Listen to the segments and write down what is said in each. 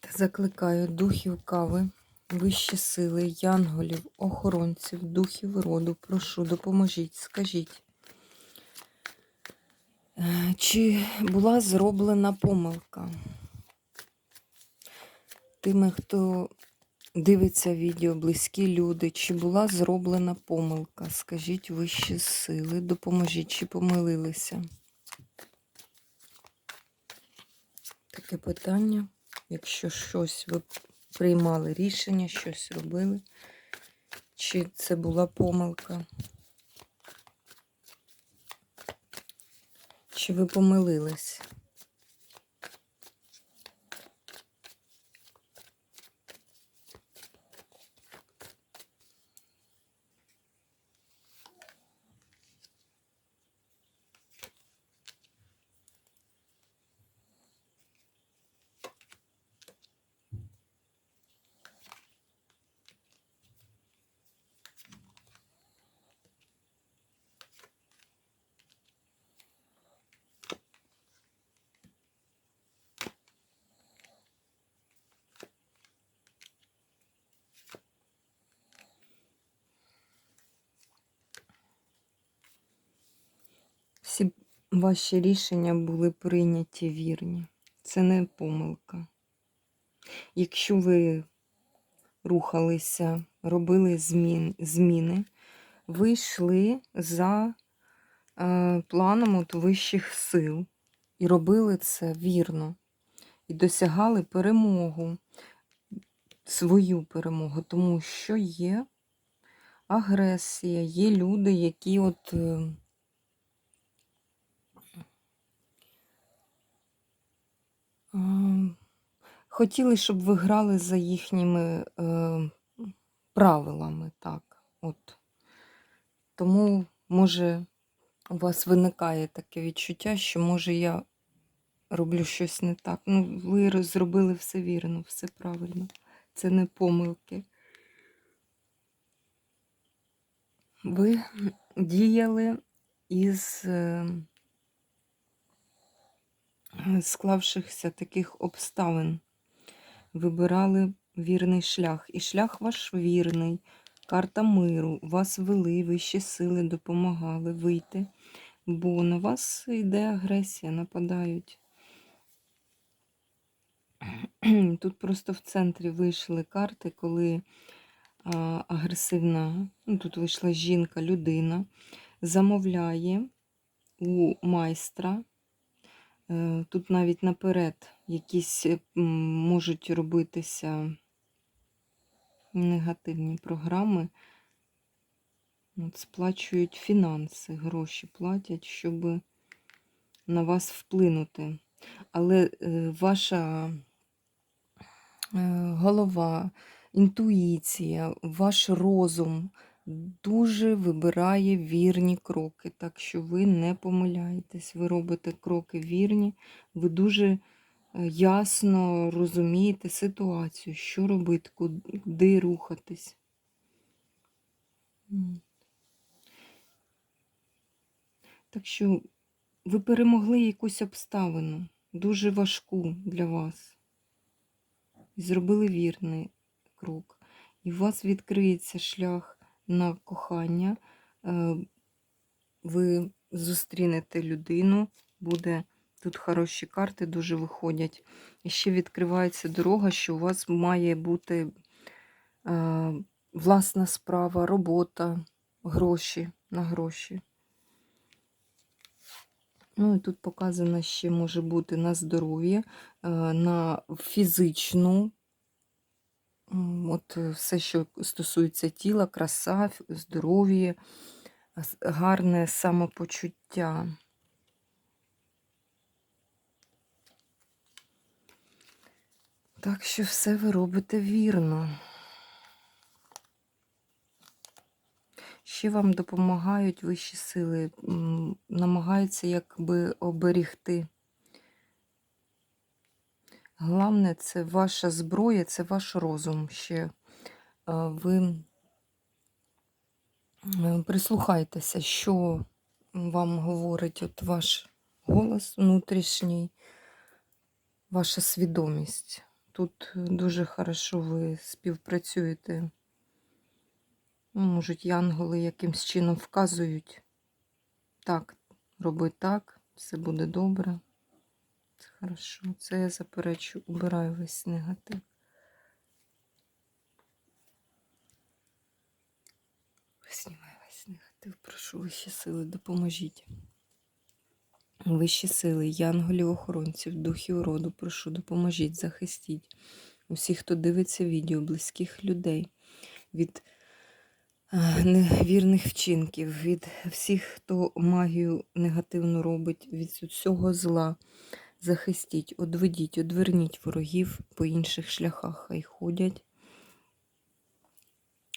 Та закликаю духів кави, вищі сили, янголів, охоронців, духів роду. Прошу, допоможіть, скажіть. е, Чи була зроблена помилка? Тими, хто дивиться відео, близькі люди, чи була зроблена помилка? Скажіть вищі сили, допоможіть, чи помилилися? Таке питання. Якщо щось ви приймали рішення, щось робили, чи це була помилка? Чи ви помилились? Всі ваші рішення були прийняті вірні. Це не помилка. Якщо ви рухалися, робили змін, зміни, ви йшли за е, планом от вищих сил і робили це вірно. І досягали перемогу, свою перемогу, тому що є агресія, є люди, які от. е, А, Хотіли, щоб ви грали за їхніми е, правилами, так. От. Тому, може, у вас виникає таке відчуття, що, може, я роблю щось не так. Ну, ви зробили все вірно, все правильно. Це не помилки. Ви діяли із е, склавшихся таких обставин. Вибирали вірний шлях. І шлях ваш вірний, карта миру, вас вели, вищі сили допомагали вийти, бо на вас йде агресія, нападають. Тут просто в центрі вийшли карти, коли агресивна, ну тут вийшла жінка, людина, замовляє у майстра. Е, Тут навіть наперед якісь е, можуть робитися негативні програми. От сплачують фінанси, гроші платять, щоб на вас вплинути. Але е, ваша голова, інтуїція, ваш розум дуже вибирає вірні кроки, так що ви не помиляєтесь, ви робите кроки вірні, ви дуже е, ясно розумієте ситуацію, що робити, куди рухатись. Так що ви перемогли якусь обставину, дуже важку для вас. І зробили вірний крок. І у вас відкриється шлях на кохання. Е, Ви зустрінете людину, буде тут хороші карти дуже виходять. І ще відкривається дорога, що у вас має бути е, власна справа, робота, гроші на гроші. Ну і тут показано ще може бути на здоров'я, е, на фізичну, от е, все, що стосується тіла, краса, здоров'я, гарне самопочуття. Так що все ви робите вірно. Ще вам допомагають вищі сили, намагаються якби оберігти. Головне, це ваша зброя, це ваш розум ще. Ви е, прислухайтеся, що вам говорить от ваш голос внутрішній, ваша свідомість. Тут дуже хорошо ви співпрацюєте. Ну, Можуть янголи якимсь чином вказують. Так, роби так, все буде добре. Хорошо. Це я заперечу, убираю весь негатив. Знімаю весь негатив, прошу вищі сили, допоможіть. Вищі сили, янголів, охоронців, духів роду, прошу, допоможіть, захистіть усіх, хто дивиться відео, близьких людей від е, невірних вчинків, від всіх, хто магію негативно робить, від всього зла. Захистіть, одведіть, одверніть ворогів по інших шляхах, хай ходять.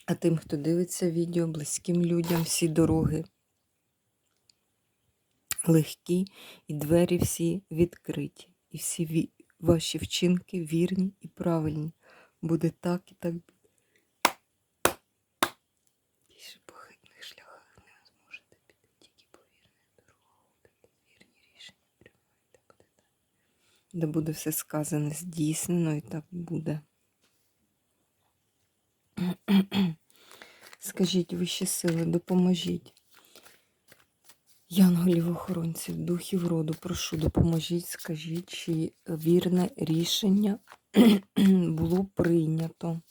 А тим, хто дивиться відео, близьким людям, всі дороги легкі, і двері всі відкриті. І всі ваші вчинки вірні і правильні. Буде так і так буде. Більше по хибних шляхах не зможете піти, тільки по вірних дорогах ходите, вірні рішення приймаєте, буде так. Де буде все сказане, здійснено, і так буде. Скажіть, вищі сили, допоможіть. Янголів-охоронців, духів роду, прошу, допоможіть, скажіть, чи вірне рішення було прийнято.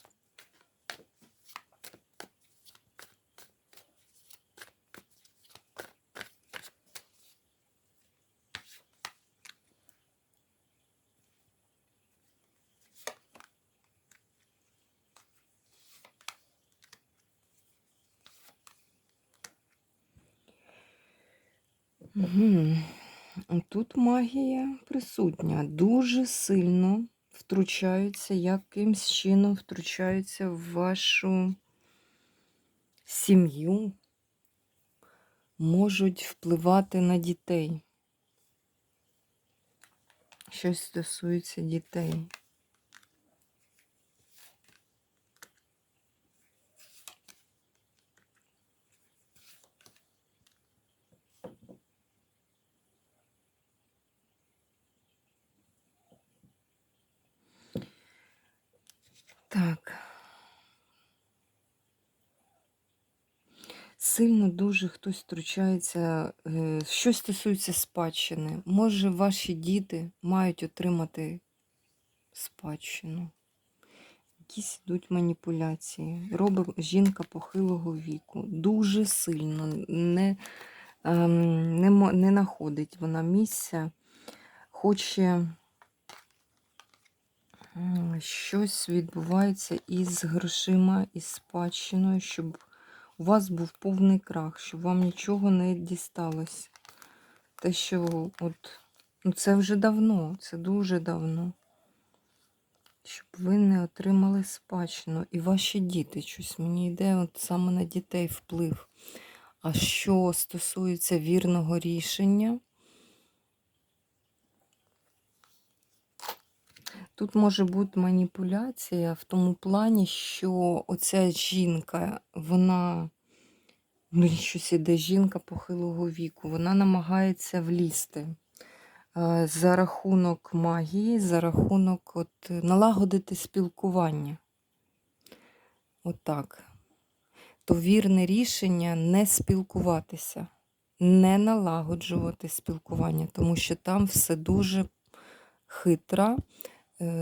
Угу. Тут магія присутня. Дуже сильно втручаються, якимсь чином втручаються в вашу сім'ю, можуть впливати на дітей. Щось стосується дітей. Так. Сильно дуже хтось втручається, е, що стосується спадщини. Може, ваші діти мають отримати спадщину. Якісь йдуть маніпуляції. Робить жінка похилого віку. Дуже сильно не, ем, не, не знаходить вона місця, хоче щось відбувається із грошима, із спадщиною, щоб у вас був повний крах, щоб вам нічого не дісталось. Те, що от, ну це вже давно, це дуже давно. Щоб ви не отримали спадщину. І ваші діти, щось мені йде от саме на дітей вплив. А що стосується вірного рішення, тут може бути маніпуляція в тому плані, що оця жінка, вона, ну щось іде жінка похилого віку, вона намагається влізти е, за рахунок магії, за рахунок от, налагодити спілкування. Отак. То вірне рішення не спілкуватися, не налагоджувати спілкування, тому що там все дуже хитра, е,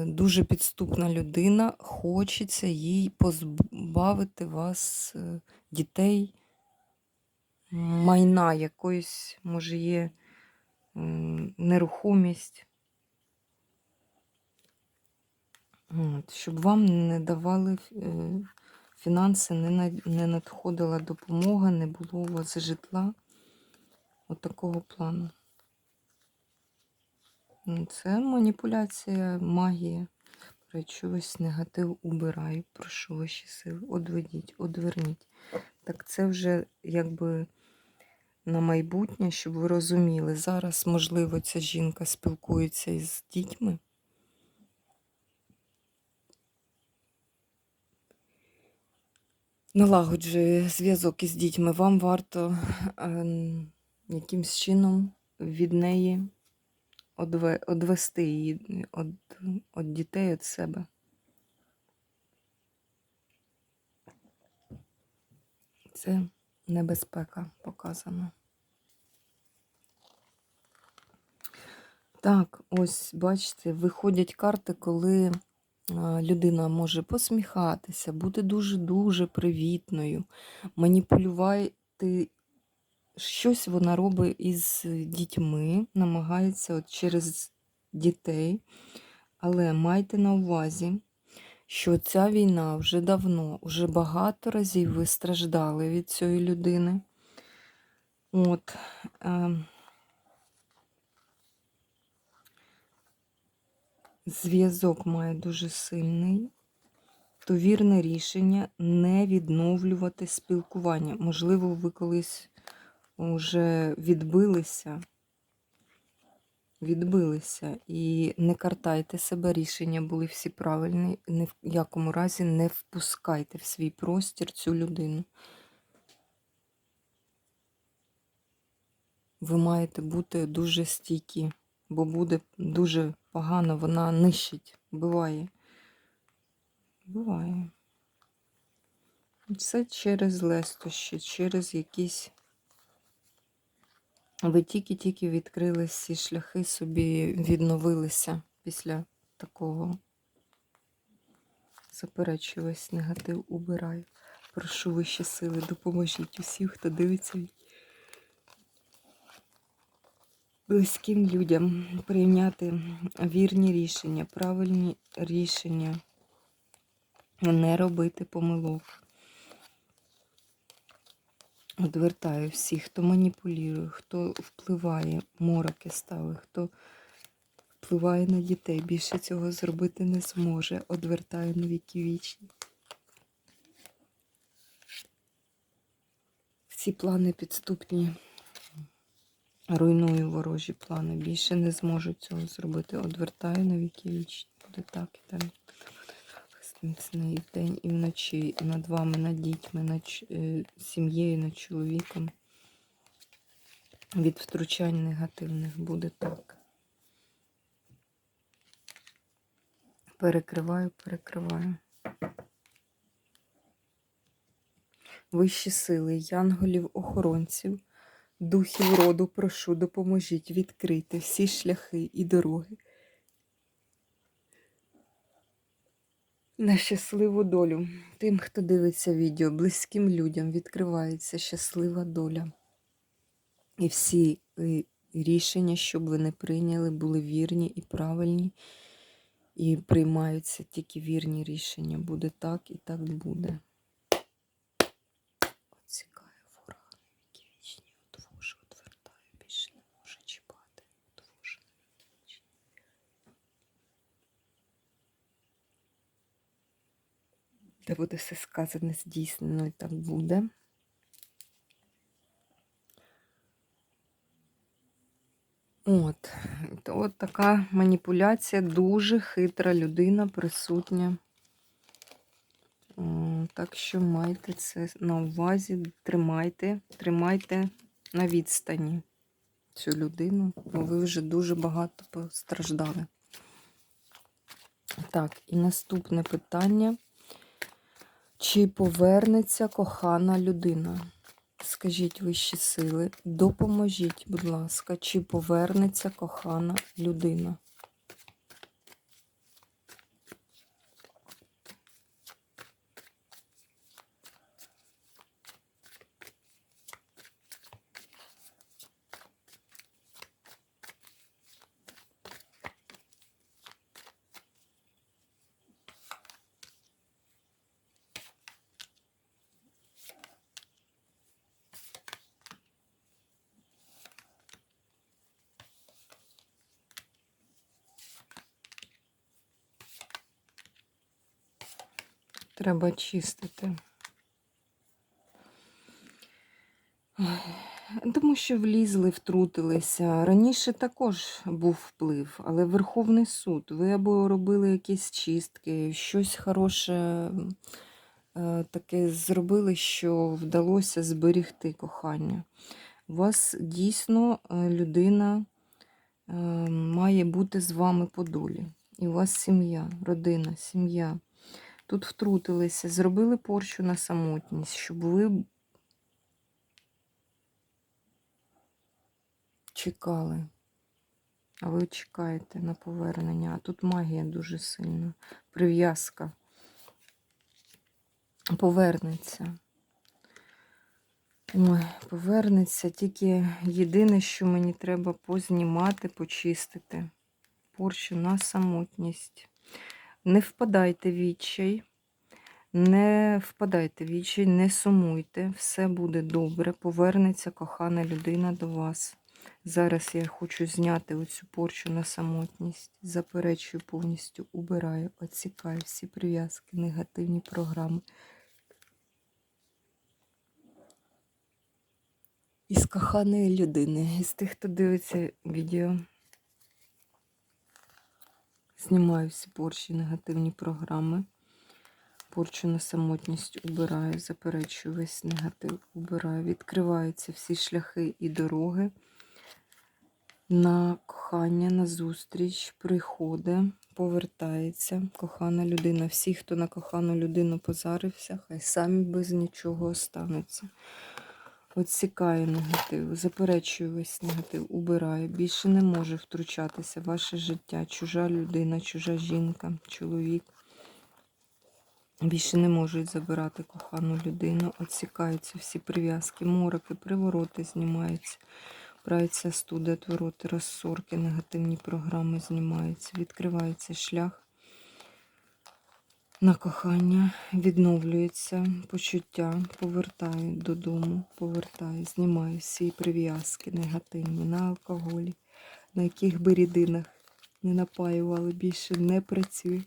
дуже підступна людина, хочеться їй позбавити вас, е, дітей, майна якоїсь, може, є нерухомість. От, щоб вам не давали е, фінанси, не надходила допомога, не було у вас житла. От такого плану. Ну, Це маніпуляція, магія. Речовись негатив убираю. Прошу ваші сили. Одведіть, одверніть. Так це вже якби на майбутнє, щоб ви розуміли. Зараз, можливо, ця жінка спілкується із дітьми. Налагоджує зв'язок із дітьми. Вам варто ем, якимсь чином від неї одвести її від, дітей від себе. Це небезпека показана. Так, ось бачите, виходять карти, коли людина може посміхатися, бути дуже-дуже привітною, маніпулювати. Щось вона робить із дітьми, намагається от через дітей. Але майте на увазі, що ця війна вже давно, вже багато разів ви страждали від цієї людини. От. Е, зв'язок має дуже сильний, то вірне рішення не відновлювати спілкування. Можливо, ви колись вже відбилися, відбилися і не картайте себе, рішення були всі правильні. Ні в якому разі не впускайте в свій простір цю людину. Ви маєте бути дуже стійкі, бо буде дуже погано, вона нищить, буває. Буває. Це через лестощі, через якісь. Ви тільки-тільки відкрили всі шляхи, собі відновилися після такого. Заперечую негатив убираю. Прошу вищі сили, допоможіть усім, хто дивиться близьким людям прийняти вірні рішення, правильні рішення, не робити помилок. Одвертаю всіх, хто маніпулює, хто впливає, мороки ставить, хто впливає на дітей. Більше цього зробити не зможе. Одвертаю на віки вічні. Всі плани підступні. Руйную ворожі плани. Більше не зможу цього зробити. Одвертаю на віки вічні. Буде так і далі. Міцний день і вночі над вами, над дітьми, над е, сім'єю, над чоловіком. Від втручань негативних буде так. Перекриваю, перекриваю. Вищі сили, янголів, охоронців, духів роду, прошу, допоможіть відкрити всі шляхи і дороги. На щасливу долю. Тим, хто дивиться відео, близьким людям відкривається щаслива доля. І всі рішення, щоб ви не прийняли, були вірні і правильні. І приймаються тільки вірні рішення. Буде так і так буде. Оцікає ворога, які вічні отвожу, отвертаю, більше не може чіпати. Отвожу. Де буде все сказане, здійснено і так буде. От, от така маніпуляція, дуже хитра людина присутня. Так що майте це на увазі, тримайте, тримайте на відстані цю людину, бо ви вже дуже багато постраждали. Так, і наступне питання. Чи повернеться кохана людина? Скажіть вищі сили, допоможіть, будь ласка, чи повернеться кохана людина? Треба чистити. Тому що влізли, втрутилися. Раніше також був вплив, але Верховний суд. Ви або робили якісь чистки, щось хороше е, таке зробили, що вдалося зберігти кохання. У вас дійсно е, людина е, має бути з вами по долі. І у вас сім'я, родина, сім'я. Тут втрутилися, зробили порчу на самотність, щоб ви чекали. А ви чекаєте на повернення. А тут магія дуже сильна. Прив'язка. Повернеться. Ой, повернеться. Тільки єдине, що мені треба познімати, почистити. Порчу на самотність. Не впадайте в відчай. Не впадайте в відчай, не сумуйте, все буде добре. Повернеться кохана людина до вас. Зараз я хочу зняти оцю порчу на самотність. Заперечую повністю, убираю, оцікаю всі прив'язки, негативні програми. Із коханої людини, із тих, хто дивиться відео. Знімаю всі порчі, негативні програми. Порчу на самотність убираю, заперечую весь негатив, убираю. Відкриваються всі шляхи і дороги на кохання, на зустріч, приходить, повертається кохана людина. Всі, хто на кохану людину позарився, хай самі без нічого остануться. Отсікаю негатив, заперечую весь негатив, убираю. Більше не може втручатися ваше життя. Чужа людина, чужа жінка, чоловік. Більше не можуть забирати кохану людину. Отсікаються всі прив'язки, мороки, привороти знімаються. Праються студи, отвороти, розсорки, негативні програми знімаються. Відкривається шлях на кохання, відновлюється почуття, повертаю додому, повертаю, знімаю всі прив'язки негативні на алкоголі, на яких би рідинах не напаювали, більше не працює.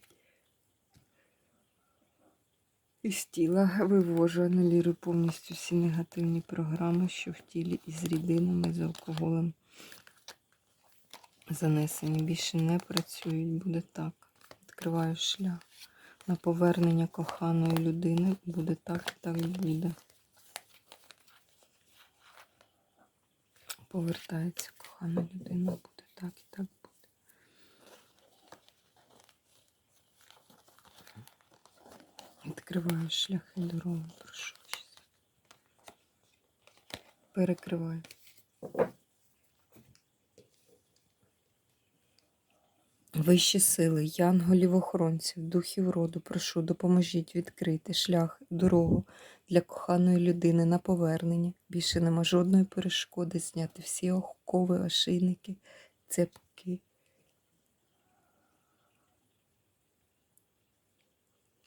Із тіла вивожу, аналірую повністю всі негативні програми, що в тілі із рідинами, з алкоголем занесені. Більше не працюють, буде так. Відкриваю шлях на повернення коханої людини. Буде так і так буде. Повертається кохана людина, буде так і так буде. Відкриваю шляхи дороги, прошу. Перекриваю. Вищі сили, янголів охоронців, духів роду, прошу, допоможіть відкрити шлях, дорогу для коханої людини на повернення. Більше нема жодної перешкоди зняти всі окови, ошейники, цепки.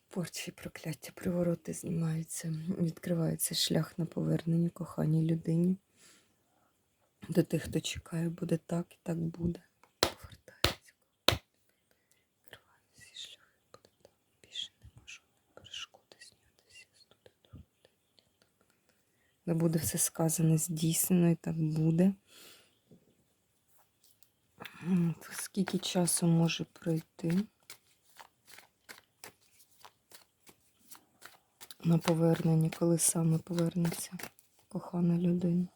Порчі, прокляття, привороти знімаються, відкривається шлях на повернення коханій людині. До тих, хто чекає, буде так і так буде. Повертається. Відкриваю всі шляхи, буде так. Більше не можу перешкоди зняти всі студи. Де буде все сказане, здійснено і так буде. Скільки часу може пройти? на повернення, коли саме повернеться кохана людина.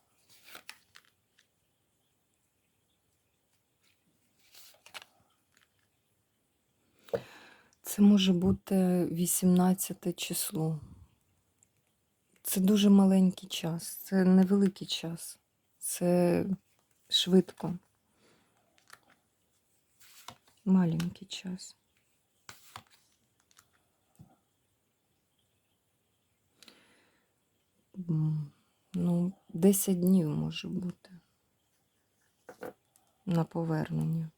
Це може бути 18 число. Це дуже маленький час, це невеликий час, це швидко. Маленький час. Ну, 10 днів може бути на повернення.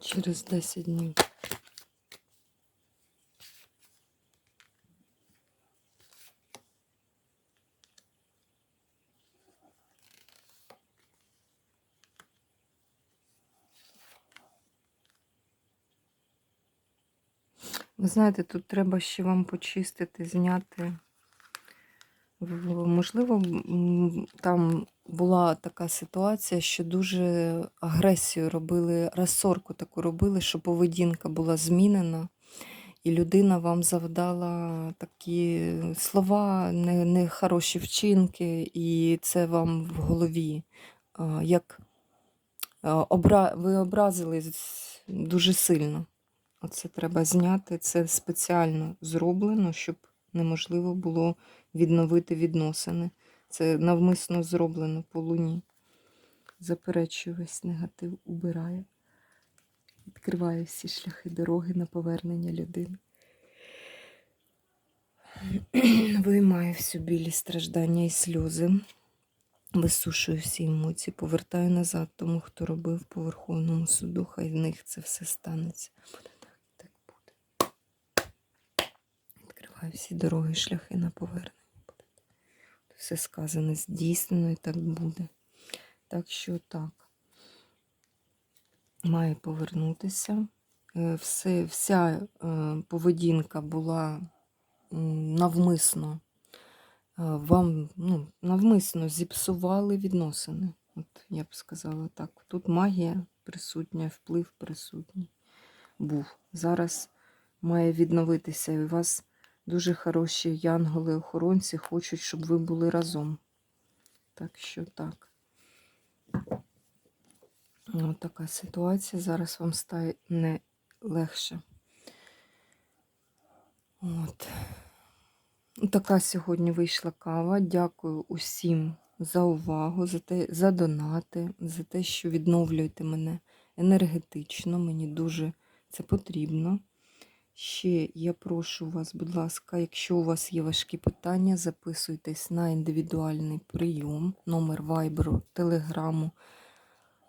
Через 10 днів. Ви знаєте, тут треба ще вам почистити, зняти. Можливо, там була така ситуація, що дуже агресію робили, розсорку таку робили, що поведінка була змінена, і людина вам завдала такі слова, не- нехороші вчинки, і це вам в голові. Як ви образились дуже сильно. Оце треба зняти. Це спеціально зроблено, щоб неможливо було відновити відносини. Це навмисно зроблено по луні. Заперечую весь негатив, убираю. Відкриваю всі шляхи дороги на повернення людини. Виймаю всю білі страждання і сльози. Висушую всі емоції, повертаю назад тому, хто робив по Верховному суду, хай в них це все станеться. Буде так, так буде. Відкриваю всі дороги, шляхи на повернення. Буде. Все сказане, здійснено і так буде. Так що так. Має повернутися. Е, Все, вся е, поведінка була навмисно е, вам ну, навмисно зіпсували відносини. От я б сказала так. Тут магія присутня, вплив присутній був. Зараз має відновитися. І у вас дуже хороші янголи-охоронці хочуть, щоб ви були разом. Так що так. Ось така ситуація. Зараз вам стає не легше. От. Така сьогодні вийшла кава. Дякую усім за увагу, за те, за донати, за те, що відновлюєте мене енергетично. Мені дуже це потрібно. Ще я прошу вас, будь ласка, якщо у вас є важкі питання, записуйтесь на індивідуальний прийом. Номер вайберу, телеграму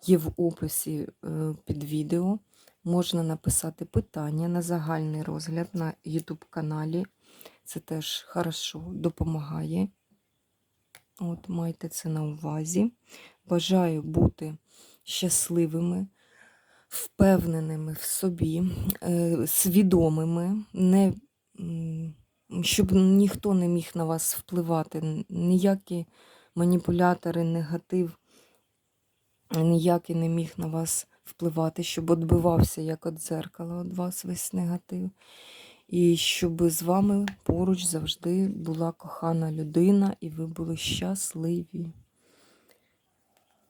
є в описі е, під відео. Можна написати питання на загальний розгляд на YouTube каналі. Це теж хорошо допомагає. От, майте це на увазі. Бажаю бути щасливими, впевненими в собі, е, свідомими, не, щоб ніхто не міг на вас впливати, ніякі маніпулятори, негатив, ніякий не міг на вас впливати, щоб відбивався як від дзеркала від вас весь негатив. І щоб з вами поруч завжди була кохана людина, і ви були щасливі.